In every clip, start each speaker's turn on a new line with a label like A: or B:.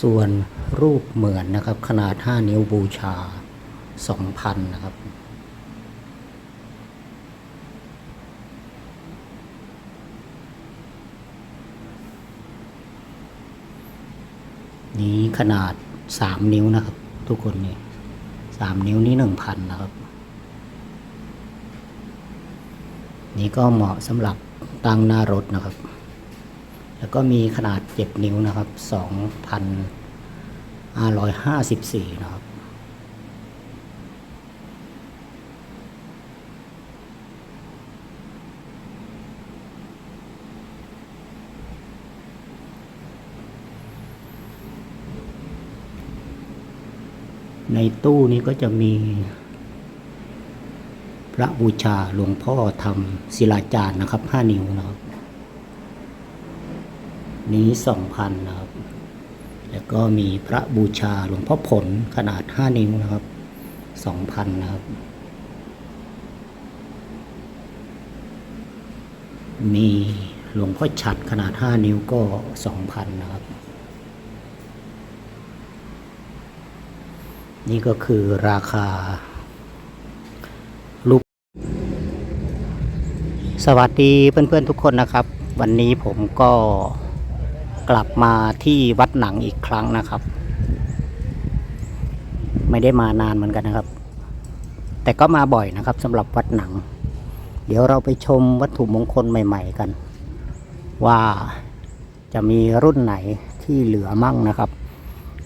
A: ส่วนรูปเหมือนนะครับ ขนาด 5 นิ้วบูชา 2,000 นะครับ นี้ขนาด 3 นิ้วนะครับ ทุกคนนี่3นิ้วนี้ 1,000 นะครับ นี่ก็เหมาะสำหรับตั้งหน้ารถนะครับ แล้วก็มีขนาด 7 นิ้วนะครับ 2,554 นะครับ ในตู้นี้ก็จะมีพระบูชาหลวงพ่อทำศิลาจารย์นะครับ 5 นิ้วนะครับ นี้สองพันนะครับ แล้วก็มีพระบูชาหลวงพ่อผลขนาดห้านิ้วนะครับสองพันนะครับ มีหลวงพ่อฉัดขนาดห้านิ้วก็สองพันนะครับ นี่ก็คือราคารูปสวัสดีเพื่อนๆทุกคนนะครับ วันนี้ผมก็ กลับมาที่วัดหนังอีกครั้งนะครับ ไม่ได้มานานเหมือนกันนะครับ แต่ก็มาบ่อยนะครับสำหรับวัดหนัง เดี๋ยวเราไปชมวัตถุมงคลใหม่ ๆ กัน ว่าจะมีรุ่นไหนที่เหลือมั่งนะครับ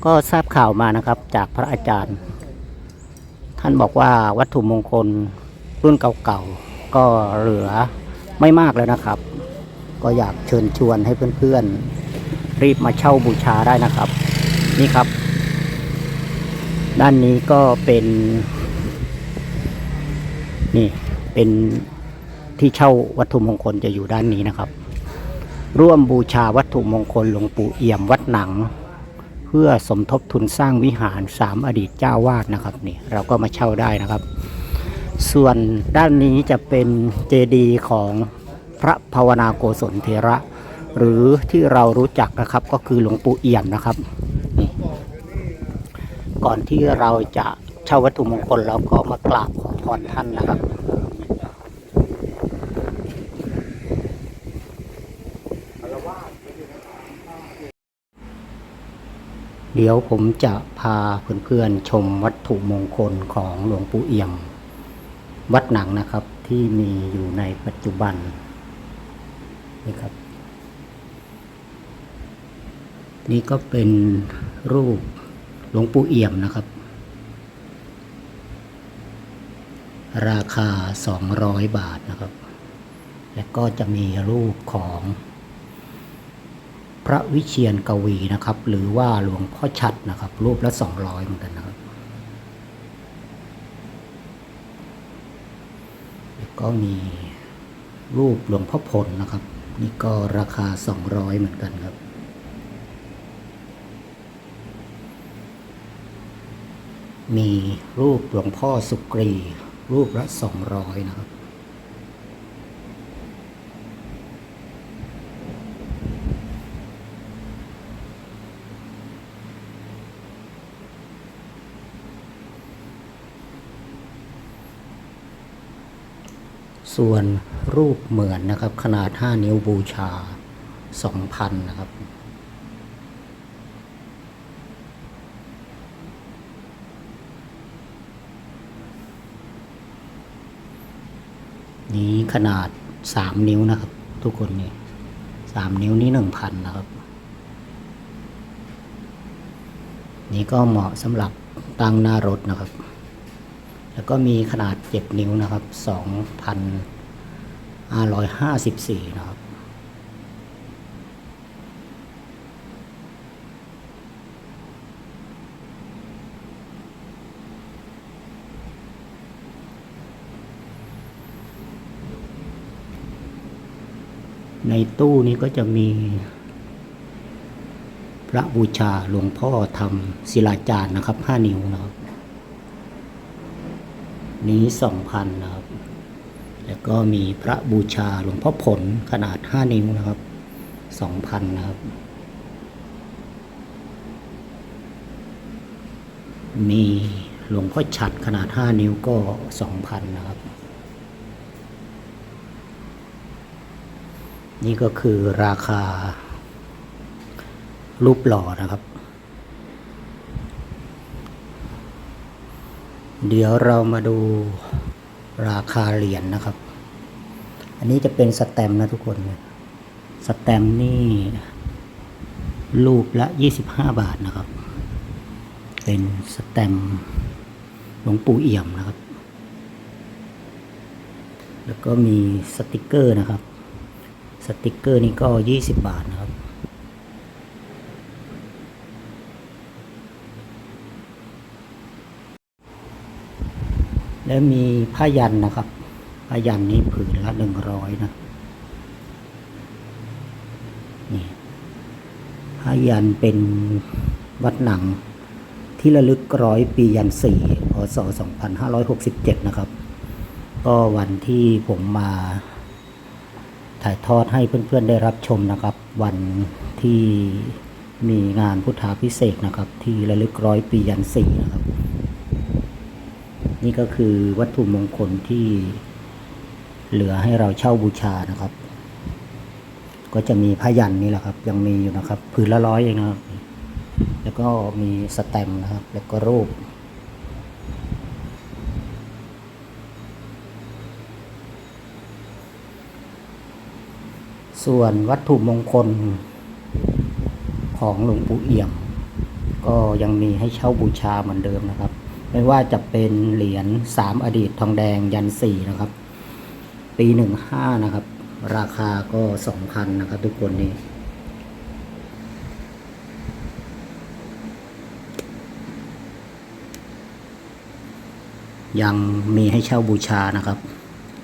A: ก็ทราบข่าวมานะครับจากพระอาจารย์ ท่านบอกว่าวัตถุมงคลรุ่นเก่าๆก็เหลือไม่มากแล้วนะครับ ก็อยากเชิญชวนให้เพื่อนๆ รีบมาเช่าบูชาได้นะครับ นี่ครับ ด้านนี้ก็เป็น นี่เป็นที่เช่าวัตถุมงคลจะอยู่ด้านนี้นะครับ ร่วมบูชาวัตถุมงคลหลวงปู่เอี่ยมวัดหนัง เพื่อสมทบทุนสร้างวิหารสามอดีตเจ้าวาดนะครับนี่เราก็มาเช่าได้นะครับ ส่วนด้านนี้จะเป็นเจดีย์ของพระภาวนาโกศลเทระ หรือที่เรารู้จักนะครับก็คือหลวงปู่เอี่ยมนะครับ ก่อนที่เราจะเช่าวัตถุมงคลเราก็มากราบขอพรท่านนะครับเดี๋ยวผมจะพาเพื่อนๆชมวัตถุมงคลของหลวงปู่เอี่ยม วัดหนังนะครับที่มีอยู่ในปัจจุบันนี่ครับ นี่ก็เป็นรูปหลวงปู่เอี่ยมนะครับ ราคา 200 บาทนะครับ และก็จะมีรูปของพระวิเชียนกวีนะครับ หรือว่าหลวงพ่อชัดนะครับ รูปละ 200 เหมือนกันนะครับ แล้วก็มีรูปหลวงพ่อผลนะครับ นี่ก็ราคา 200 เหมือนกันครับ มีรูปหลวงพ่อสุกรี รูปละ200นะครับ ส่วนรูปเหมือนนะครับ ขนาด 5 นิ้วบูชา 2,000 นะครับ นี้ขนาดสามนิ้วนะครับ ทุกคนนี่สามนิ้วนี้หนึ่งพันนะครับ นี่ก็เหมาะสำหรับตั้งหน้ารถนะครับ แล้วก็มีขนาดเจ็ดนิ้วนะครับสองพันอาร้อยห้าสิบสี่นะครับ ในตู้นี้ก็จะมี พระบูชาหลวงพ่อทำศิลาจารย์นะครับ5นิ้วนะครับ นี้สองพันนะครับ แล้วก็มีพระบูชาหลวงพ่อผลขนาดห้านิ้วนะครับสองพันนะครับ มีหลวงพ่อฉัดขนาด5นิ้วก็2,000นะครับ นี่ก็คือราคา รูปหล่อนะครับ เดี๋ยวเรามาดูราคาเหรียญนนะครับ อันนี้จะเป็นสแตมป์นะทุกคนสแตมป์นี่รูปละ 25 บาทนะครับ เป็นสแตมป์หลวงปู่เอี่ยมนะครับ แล้วก็มีสติกเกอร์นะครับ สติกเกอร์นี่ก็ 20 บาทนะครับ แล้วมีผ้ายันนะครับ ผ้ายันนี้ผืนละหนึ่งร้อยนะนี่ผ้ายันเป็นวัดหนังที่ระลึกร้อยปียันสี่พศ 2567 นะครับ ก็วันที่ผมมา ถ่ายทอดให้เพื่อนๆได้รับชมนะครับ วันที่มีงานพุทธาพิเศษนะครับ ที่ระลึกร้อยปียันสี่นะครับ นี่ก็คือวัตถุมงคลที่เหลือให้เราเช่าบูชานะครับ ก็จะมีผ้ายันนี่แหละครับ ยังมีอยู่นะครับ ผืนละร้อยเองนะครับ แล้วก็มีสแตมป์นะครับ แล้วก็รูป ส่วนวัตถุมงคลของหลวงปู่เอี่ยม ก็ยังมีให้เช่าบูชาเหมือนเดิมนะครับ ไม่ว่าจะเป็นเหรียญสามอดีตทองแดงยันสี่นะครับ ปีหนึ่งห้านะครับ ราคาก็สองพันนะครับ ทุกคนนี่ยังมีให้เช่าบูชานะครับ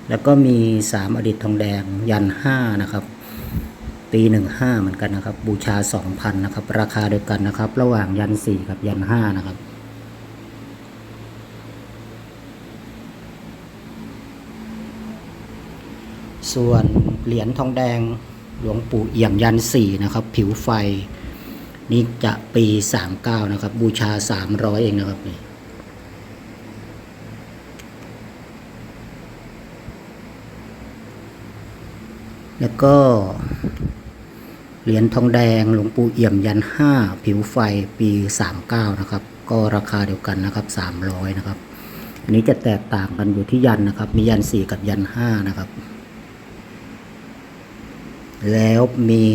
A: แล้วก็มีสามอดีตทองแดงยันห้านะครับ ปีหนึ่งห้าเหมือนกันนะครับ บูชาสองพันนะครับ ราคาเดียวกันนะครับ ระหว่างยันสี่กับยันห้านะครับส่วนเหรียญทองแดงหลวงปู่เอี่ยมยันสี่นะครับ ผิวไฟ นี่จะปีสามเก้านะครับ บูชาสามร้อยเองนะครับนี่แล้วก็ เหรียญทองแดงหลวงปู่เอี่ยมยันห้าผิวไฟปีสามเก้านะครับ ก็ราคาเดียวกันนะครับสามร้อยนะครับ อันนี้จะแตกต่างกันอยู่ที่ยันนะครับ มียันสี่กับยันห้านะครับ แล้วมี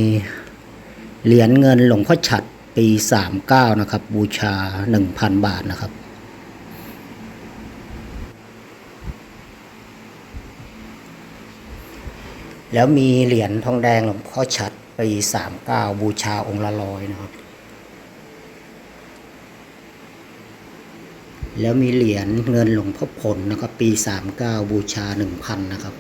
A: เหรียญเงินหลวงพ่อฉัดปีสามเก้านะครับ บูชาหนึ่งพันบาทนะครับแล้วมีเหรียญทองแดงหลวงพ่อฉัดปีสามเก้าบูชาองค์ละร้อยนะครับ แล้วมีเหรียญเงินหลวงพ่อผลนะครับ ปีสามเก้าบูชาหนึ่งพันนะครับ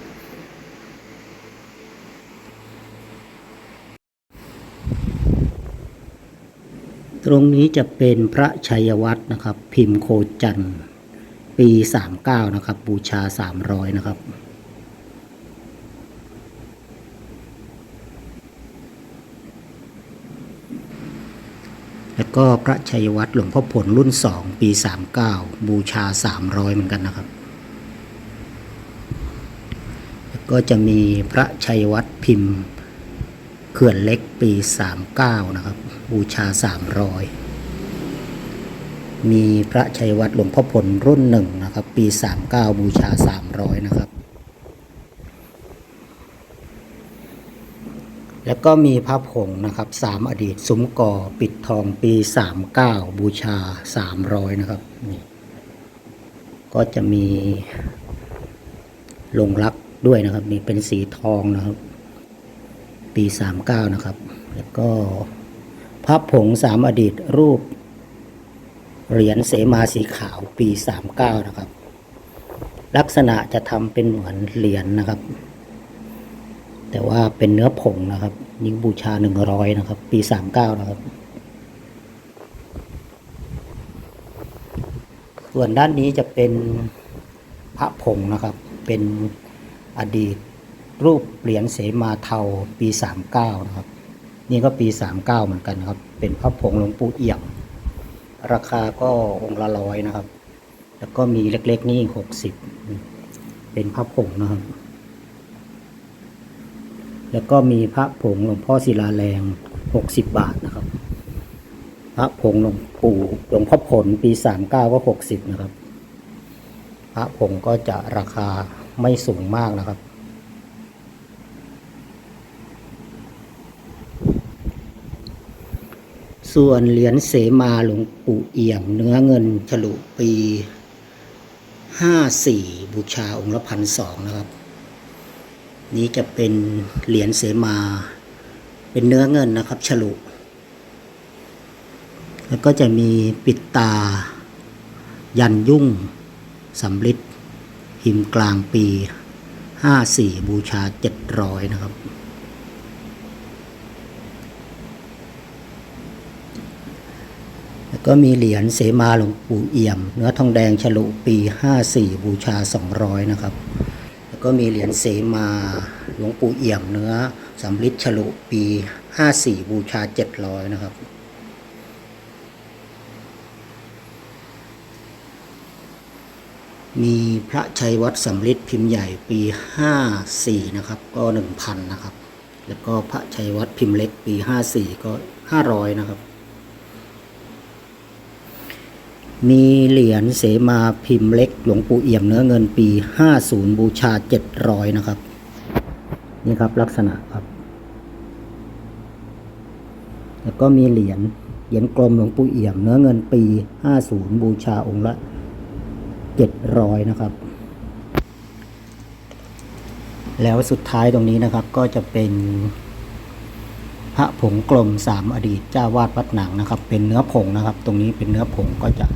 A: ตรงนี้จะเป็นพระชัยวัตรนะครับ พิมพ์โคจันปีสามเก้านะครับ บูชาสามร้อยนะครับ แล้วก็พระชัยวัตรหลวงพ่อผลรุ่นสองปีสามเก้าบูชาสามร้อยเหมือนกันนะครับ แล้วก็จะมีพระชัยวัตรพิมพ์เขื่อนเล็กปีสามเก้านะครับ บูชาสามร้อยมีพระชัยวัตรหลวงพ่อผลรุ่นหนึ่งนะครับ ปีสามเก้าบูชาสามร้อยนะครับ แล้วก็มีพระผงนะครับสามอดีตซุ้มก่อปิดทองปีสามเก้าบูชาสามร้อยนะครับนี่ก็จะมีลงรักด้วยนะครับนี่เป็นสีทองนะครับ ปีสามเก้านะครับ แล้วก็พระผงสามอดีตรูป เหรียญเสมาสีขาวปีสามเก้านะครับ ลักษณะจะทำเป็นเหมือนเหรียญนะครับ แต่ว่าเป็นเนื้อผงนะครับยิ่งบูชาหนึ่งร้อยนะครับ ปีสามเก้านะครับ ส่วนด้านนี้จะเป็นพระผงนะครับ เป็นอดีตรูปเหรียญเสมาเทาปีสามเก้านะครับ นี่ก็ปีสามเก้าเหมือนกันนะครับ เป็นพระผงหลวงปู่เอี่ยม ราคาก็องค์ละร้อยนะครับ แล้วก็มีเล็กๆนี่หกสิบเป็นพระผงนะครับ แล้วก็มีพระผงหลวงพ่อศิลาแรงหกสิบบาทนะครับ พระผงหลวงปู่หลวงพ่อผลปีสามเก้าก็หกสิบนะครับ พระผงก็จะราคาไม่สูงมากนะครับ ส่วนเหรียญเสมาหลวงปู่เอี่ยมเนื้อเงินฉลุปีห้าสี่บูชาองค์ละพันสองนะครับ นี้จะเป็นเหรียญเสมา เป็นเนื้อเงินนะครับ ฉลุ แล้วก็จะมีปิดตา ยันยุ่งสำลิดพิมกลางปี 54 บูชา 700 นะครับ แล้วก็มีเหรียญเสมาหลวงปู่เอี่ยม เนื้อทองแดงฉลุปี 54 บูชา 200 นะครับ ก็มีเหรียญเสมาหลวงปู่เอี่ยมเนื้อสำลิดฉลุปี 54 บูชา 700 นะครับ มีพระชัยวัดสำริดพิมพ์ใหญ่ปี 54 นะครับ ก็ 1,000 นะครับ แล้วก็พระชัยวัดพิมพ์เล็กปี 54 ก็ 500 นะครับ มีเหรียญเสมาพิมพ์เล็ก หลวงปู่เอี่ยมเนื้อเงินปี 50 บูชา 700 นะครับ นี่ครับลักษณะครับ แล้วก็มีเหรียญเหรียญกลมหลวงปู่เอี่ยมเนื้อเงินปี 50 บูชาองค์ละเจ็ดร้อยนะครับ แล้วสุดท้ายตรงนี้นะครับก็จะเป็น พระผงกลมสามอดีตเจ้าวาดวัดหนังนะครับ เป็นเนื้อผงนะครับ ตรงนี้เป็นเนื้อผงก็จะ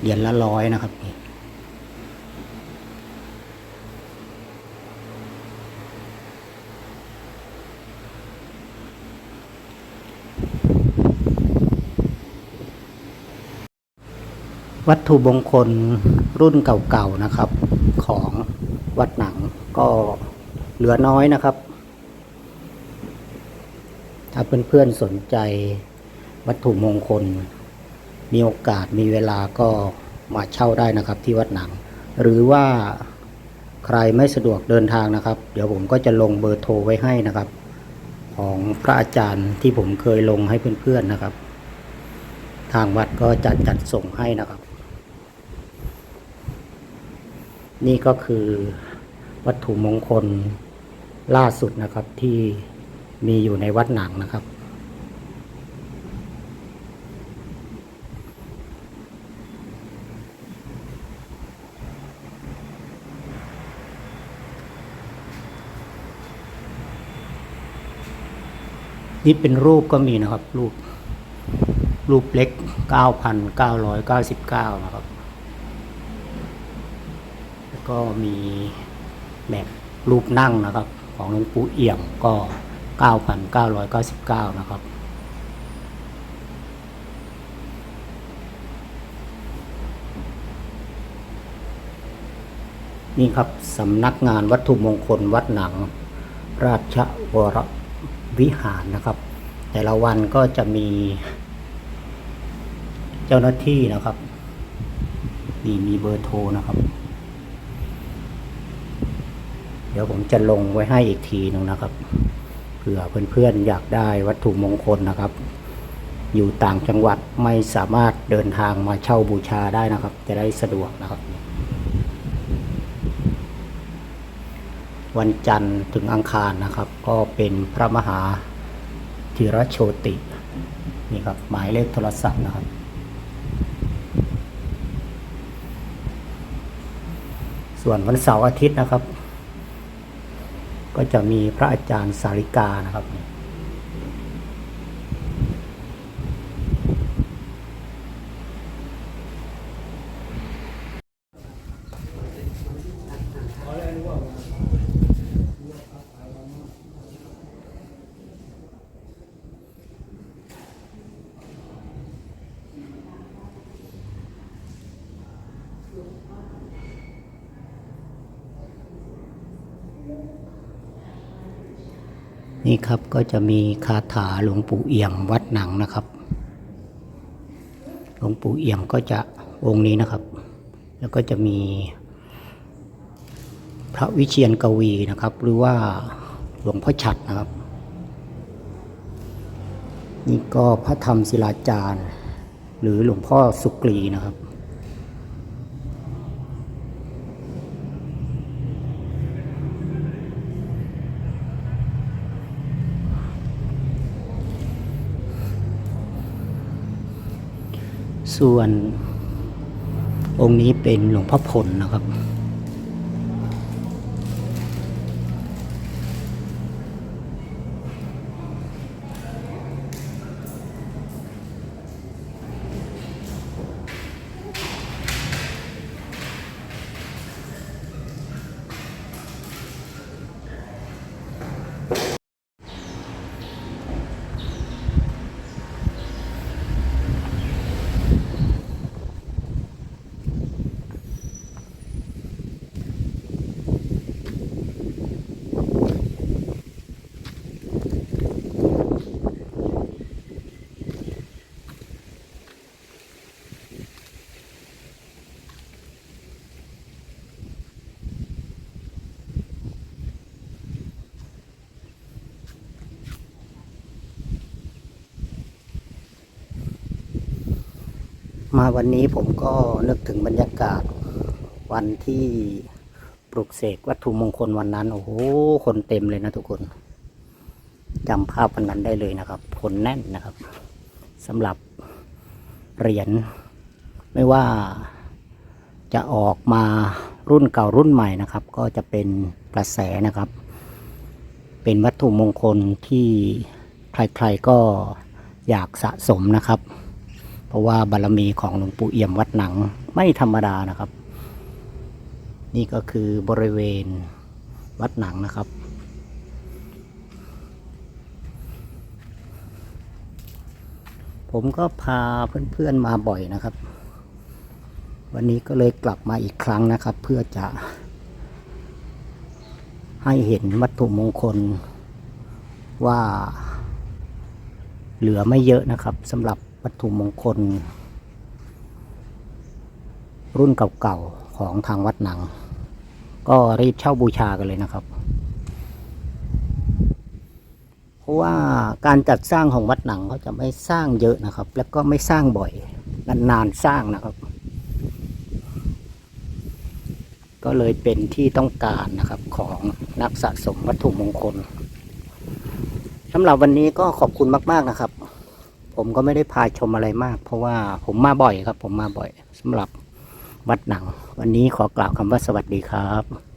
A: เหรียญละร้อยนะครับวัตถุมงคลรุ่นเก่าๆนะครับ ของวัดหนังก็เหลือน้อยนะครับ ถ้าเพื่อนๆสนใจวัตถุมงคล มีโอกาสมีเวลาก็มาเช่าได้นะครับที่วัดหนัง หรือว่าใครไม่สะดวกเดินทางนะครับ เดี๋ยวผมก็จะลงเบอร์โทรไว้ให้นะครับ ของพระอาจารย์ที่ผมเคยลงให้เพื่อนๆนะครับ ทางวัดก็จัดจัดส่งให้นะครับ นี่ก็คือวัตถุมงคลล่าสุดนะครับที่ มีอยู่ในวัดหนังนะครับ นี่เป็นรูปก็มีนะครับ รูป รูปเล็ก 9,999 นะครับ แล้วก็มีแบบรูปนั่งนะครับ ของหลวงปู่เอี่ยมก็ 9,999 นะครับ นี่ครับสำนักงานวัตถุมงคลวัดหนัง ราชวรวิหารนะครับ แต่ละวันก็จะมีเจ้าหน้าที่นะครับนี่มีเบอร์โทรนะครับ เดี๋ยวผมจะลงไว้ให้อีกทีหนึงนะครับ เผื่อเพื่อนๆอยากได้วัตถุมงคลนะครับ อยู่ต่างจังหวัดไม่สามารถเดินทางมาเช่าบูชาได้นะครับ จะได้สะดวกนะครับ วันจันทร์ถึงอังคารนะครับ ก็เป็นพระมหาธีรโชตินี่ครับหมายเลขโทรศัพท์นะครับส่วนวันเสาร์อาทิตย์นะครับ ก็จะมีพระอาจารย์สาริกานะครับ นี่ครับก็จะมีคาถาหลวงปู่เอี่ยมวัดหนังนะครับ หลวงปู่เอี่ยมก็จะองค์นี้นะครับ แล้วก็จะมี พระวิเชียนกวีนะครับ หรือว่าหลวงพ่อฉัดนะครับ นี่ก็พระธรรมศิลาจารย์ หรือหลวงพ่อสุกรีนะครับ ส่วนองค์นี้เป็นหลวงพ่อผลนะครับ มาวันนี้ผมก็นึกถึงบรรยากาศ วันที่ปลุกเสกวัตถุมงคลวันนั้น โอ้โห คนเต็มเลยนะทุกคนจำภาพวันนั้นได้เลยนะครับ คนแน่นนะครับสำหรับเหรียญไม่ว่าจะออกมารุ่นเก่ารุ่นใหม่นะครับ ก็จะเป็นกระแสนะครับ เป็นวัตถุมงคลที่ใครๆก็อยากสะสมนะครับ เพราะว่าบารมีของหลวงปู่เอี่ยมวัดหนังไม่ธรรมดานะครับ นี่ก็คือบริเวณวัดหนังนะครับ ผมก็พาเพื่อนๆมาบ่อยนะครับ วันนี้ก็เลยกลับมาอีกครั้งนะครับ เพื่อจะให้เห็นวัตถุมงคลว่าเหลือไม่เยอะนะครับสำหรับ วัตถุมงคล รุ่นเก่าๆของทางวัดหนัง ก็รีบเช่าบูชากันเลยนะครับ เพราะว่าการจัดสร้างของวัดหนังเขาจะไม่สร้างเยอะนะครับ แล้วก็ไม่สร้างบ่อยนานๆสร้างนะครับ ก็เลยเป็นที่ต้องการนะครับของนักสะสมวัตถุมงคลสำหรับวันนี้ก็ขอบคุณมาก ๆ นะครับ ผมก็ไม่ได้พาชมอะไรมาก เพราะว่าผมมาบ่อยครับ ผมมาบ่อยสำหรับวัดหนัง วันนี้ขอกล่าวคำว่าสวัสดีครับ